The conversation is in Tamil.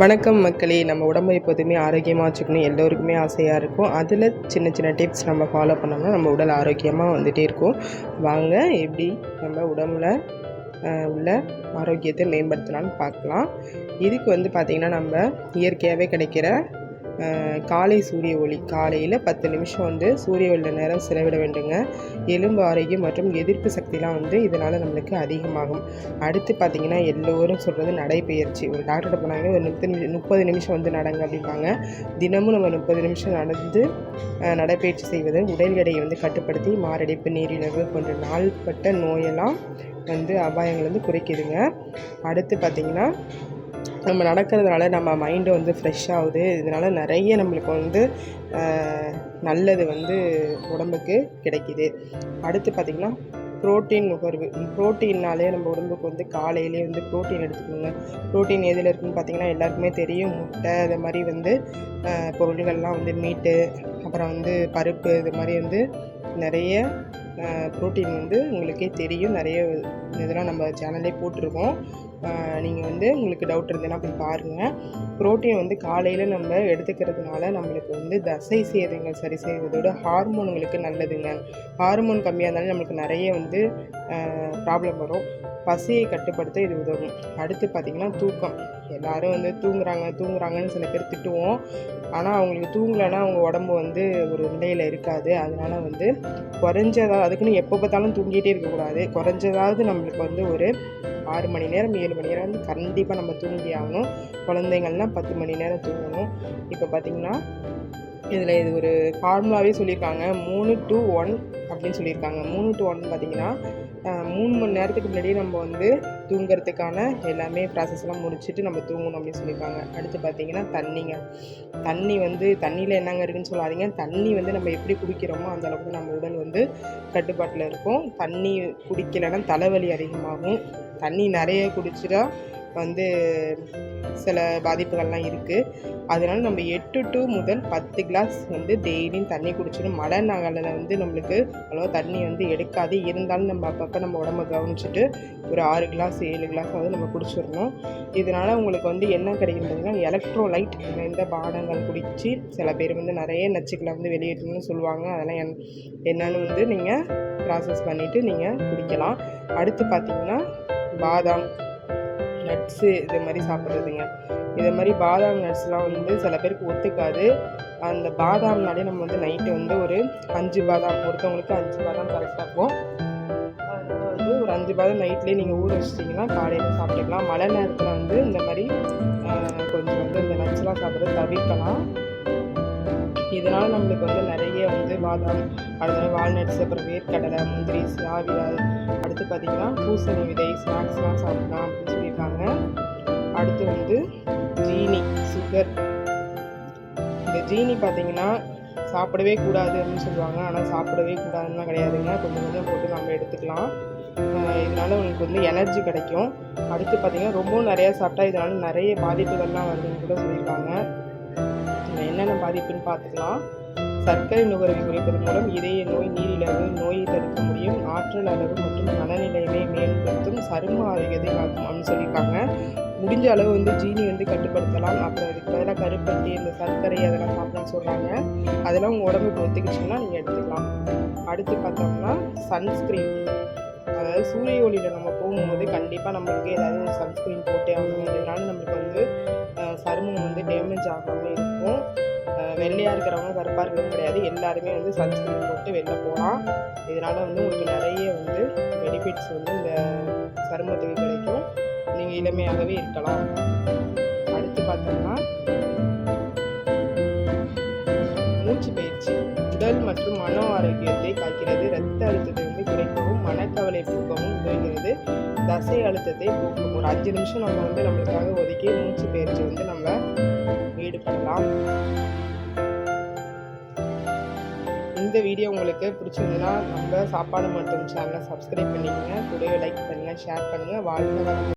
வணக்கம் மக்களே. நம்ம உடம்பை எப்போதுமே ஆரோக்கியமாக வச்சுக்கணும். எல்லோருக்குமே ஆசையாக இருக்கும். அதில் சின்ன சின்ன டிப்ஸ் நம்ம ஃபாலோ பண்ணோம்னா நம்ம உடல் ஆரோக்கியமாக வந்துகிட்டே இருக்கும். வாங்க எப்படி நம்ம உடம்புல உள்ள ஆரோக்கியத்தை மேம்படுத்தலாம்னு பார்க்கலாம். இதுக்கு வந்து பார்த்திங்கன்னா நம்ம இயற்கையாகவே கிடைக்கிற காலை சூரிய ஒளி காலையில் பத்து நிமிஷம் வந்து சூரிய ஒளி நேரம் செலவிட வேண்டுங்க. எலும்பு ஆரோக்கியம் மற்றும் எதிர்ப்பு சக்திலாம் வந்து இதனால் நம்மளுக்கு அதிகமாகும். அடுத்து பார்த்திங்கன்னா எல்லோரும் சொல்கிறது நடைப்பயிற்சி ஒரு டாக்டர்கிட்ட போனாங்க ஒரு முப்பது முப்பது நிமிஷம் வந்து நடங்க அப்படிம்பாங்க. தினமும் நம்ம முப்பது நிமிஷம் நடந்து நடைப்பயிற்சி செய்வது உடல் எடையை வந்து கட்டுப்படுத்தி மாரடைப்பு நீரிழிவு போன்ற நாள்பட்ட நோயெல்லாம் வந்து அபாயங்கள் வந்து குறைக்குதுங்க. அடுத்து பார்த்திங்கன்னா நம்ம நடக்கிறதுனால நம்ம மைண்டு வந்து ஃப்ரெஷ் ஆகுது. இதனால் நிறைய நம்மளுக்கு வந்து நல்லது வந்து உடம்புக்கு கிடைக்கிது. அடுத்து பார்த்திங்கன்னா புரோட்டீன் நுகர்வு. புரோட்டீன்னாலே நம்ம உடம்புக்கு வந்து காலையிலே வந்து புரோட்டீன் எடுத்துக்கணுங்க. புரோட்டீன் எதில் இருக்குன்னு பார்த்தீங்கன்னா எல்லாருக்குமே தெரியும். முட்டை இது மாதிரி வந்து பொருள்கள்லாம் வந்து மீட்டு அப்புறம் வந்து பருப்பு இது மாதிரி வந்து நிறைய ப்ரோட்டீன் வந்து உங்களுக்கே தெரியும். நிறைய இதெல்லாம் நம்ம சேனல்லே போட்டிருக்கோம். நீங்கள் வந்து உங்களுக்கு டவுட் இருந்ததுன்னா போய் பாருங்கள் ப்ரோட்டீன் வந்து காலையில் நம்ம எடுத்துக்கிறதுனால நம்மளுக்கு வந்து தசை சேதங்கள் சரி செய்வதோட ஹார்மோன்களுக்கு நல்லதுங்க. ஹார்மோன் கம்மியாக இருந்தாலும் நம்மளுக்கு நிறைய வந்து ப்ராப்ளம் வரும். பசியை கட்டுப்படுத்த இது உதவும். அடுத்து பார்த்திங்கன்னா தூக்கம். எல்லாரும் வந்து தூங்குறாங்க தூங்குறாங்கன்னு சில பேர் திட்டுவோம். ஆனால் அவங்களுக்கு தூங்கலைன்னா அவங்க உடம்பு வந்து ஒரு நிலையில் இருக்காது. அதனால் வந்து குறைஞ்சதா அதுக்குன்னு எப்போ பார்த்தாலும் தூங்கிட்டே இருக்கக்கூடாது. குறைஞ்சதாவது நம்மளுக்கு வந்து ஒரு ஆறு மணி நேரம் ஏழு மணி நேரம் வந்து கண்டிப்பாக நம்ம தூங்கி ஆகணும். குழந்தைங்கள்லாம் பத்து மணி நேரம் தூங்கணும். இப்போ பார்த்திங்கன்னா இதில் இது ஒரு ஃபார்முலாவே சொல்லியிருக்காங்க. மூணு டு ஒன் அப்படின்னு சொல்லியிருக்காங்க. மூணு டு ஒன் பார்த்திங்கன்னா மூணு மணி நேரத்துக்கு முன்னாடியே நம்ம வந்து தூங்குறதுக்கான எல்லாமே ப்ராசஸ்லாம் முடிச்சுட்டு நம்ம தூங்கணும் அப்படின்னு சொல்லியிருக்காங்க. அடுத்து பார்த்திங்கன்னா தண்ணிங்க. தண்ணி வந்து தண்ணியில் என்னங்க இருக்குன்னு சொல்லாதீங்க. தண்ணி வந்து நம்ம எப்படி குடிக்கிறோமோ அந்த அளவுக்கு நம்ம உடல் வந்து கட்டுப்பாட்டில் இருக்கும். தண்ணி குடிக்கலைன்னா தலைவலி அதிகமாகும். தண்ணி நிறைய குடிச்சிட்டா வந்து சில பாதிப்புகள்லாம் இருக்குது அதனால் நம்ம எட்டு டு முதல் பத்து கிளாஸ் வந்து டெய்லியும் தண்ணி குடிச்சிடும் மழை நாளில் வந்து நம்மளுக்கு அவ்வளோ தண்ணி வந்து எடுக்காது. இருந்தாலும் நம்ம அப்பப்போ நம்ம உடம்ப கவனிச்சுட்டு ஒரு ஆறு கிளாஸ் ஏழு கிளாஸ் வந்து நம்ம குடிச்சிடணும். இதனால் உங்களுக்கு வந்து என்ன கிடைக்குதுன்னா எலக்ட்ரோலைட் நிறைந்த பானங்கள் குடித்து சில பேர் வந்து நிறைய நச்சுக்களை வந்து வெளியேற்றணும்னு சொல்லுவாங்க. அதெல்லாம் என் என்னன்னு வந்து நீங்கள் ப்ராசஸ் பண்ணிவிட்டு நீங்கள் குடிக்கலாம். அடுத்து பார்த்திங்கன்னா பாதாம். நட்ஸு இது மாதிரி சாப்பிட்றதுங்க. இதை மாதிரி பாதாம் நட்ஸ்லாம் வந்து சில பேருக்கு ஒத்துக்காது. அந்த பாதாம்னாலே நம்ம வந்து நைட்டு வந்து ஒரு அஞ்சு பாதாம் ஒருத்தவங்களுக்கு அஞ்சு பாதாம் கரெக்டாக இருக்கும். வந்து ஒரு அஞ்சு பாதாம் நைட்லேயே நீங்கள் ஊற வச்சிட்டிங்கன்னா காலையில் சாப்பிட்டுக்கலாம். மழை நேரத்தில் வந்து இந்த மாதிரி கொஞ்சம் வந்து இந்த நட்ஸ்லாம் சாப்பிட்றது தவிர்க்கலாம். இதனால் நம்மளுக்கு வந்து நிறைய பாதாம் அடுத்து வால்நட்ஸ் அப்புறம் வேர்க்கடலை முந்திரி சாவிலா அடுத்து பார்த்திங்கன்னா பூசணி விதை ஸ்நாக்ஸ்லாம் சாப்பிடலாம் அப்படின்னு சொல்லியிருக்காங்க. அடுத்து வந்து ஜீனி சுகர். இந்த ஜீனி பார்த்தீங்கன்னா சாப்பிடவே கூடாது அப்படின்னு சொல்லுவாங்க. ஆனால் சாப்பிடவே கூடாதுன்னா கிடையாதுங்க. கொஞ்சம் கொஞ்சம் போட்டு நம்ம எடுத்துக்கலாம். இதனால் உங்களுக்கு வந்து எனர்ஜி கிடைக்கும். அடுத்து பார்த்திங்கன்னா ரொம்பவும் நிறையா சாப்பிட்டா இதனால நிறைய பாதிப்புகள்லாம் வருதுன்னு கூட சொல்லியிருக்காங்க. என்னென்ன பாதிப்புன்னு பார்த்துக்கலாம். சர்க்கரை நுகர்வை குறைப்பதன் மூலம் இதய நோய் நீரிழிவு நோயை தடுக்க முடியும் ஆற்றல் அளவு மற்றும் மனநிலையை மேம்படுத்தும் சரும ஆரோக்கியத்தை காக்கும் அப்படின்னு சொல்லியிருக்காங்க. முடிஞ்ச அளவு வந்து ஜீனி வந்து கட்டுப்படுத்தலாம். அப்புறம் அதுக்கு பதிலாக கருப்பட்டி இந்த சர்க்கரை அதெல்லாம் சாப்பிடணும்னு சொல்கிறாங்க அதெல்லாம் உங்கள் உடம்புக்கு ஒத்துக்கிச்சிங்கன்னா நீங்கள் எடுத்துக்கலாம். அடுத்து பார்த்தோம்னா சன்ஸ்க்ரீன் அதாவது சூரிய ஒளியில் நம்ம போகும்போது கண்டிப்பாக நம்மளுக்கு ஏதாவது சன்ஸ்க்ரீன் போட்டே ஆகணும். வெள்ளையாக இருக்கிறவங்க கருப்பாக இருக்கிறவங்க கிடையாது. எல்லாருமே வந்து சன்ஸ்கிரீன் போட்டு வெளில போகலாம். இதனால் வந்து உங்களுக்கு நிறைய வந்து பெனிஃபிட்ஸ் வந்து இந்த சருமத்துக்கு கிடைக்கும். நீங்கள் இளமையாகவே இருக்கலாம். அடுத்து பார்த்தோம்னா மூச்சு பயிற்சி. உடல் மற்றும் மன ஆரோக்கியத்தை காக்கிறது. இரத்த அழுத்தத்தை வந்து குறைக்கவும் மனக்கவலை போக்கவும் உதவுகிறது. தசை அழுத்தத்தை போக்கும் ஒரு அஞ்சு நிமிஷம் நம்ம வந்து நம்மளுக்காக ஒதுக்கி மூச்சு பயிற்சி வந்து நம்ம ஈடுபடலாம். இந்த வீடியோ உங்களுக்கு பிடிச்சிருந்ததுன்னா நம்ம சாப்பாடு மட்டும் சேனலை சப்ஸ்கிரைப் பண்ணிக்கங்க. கூடவே லைக் பண்ணுங்கள் ஷேர் பண்ணுங்கள் வாழ்க்கை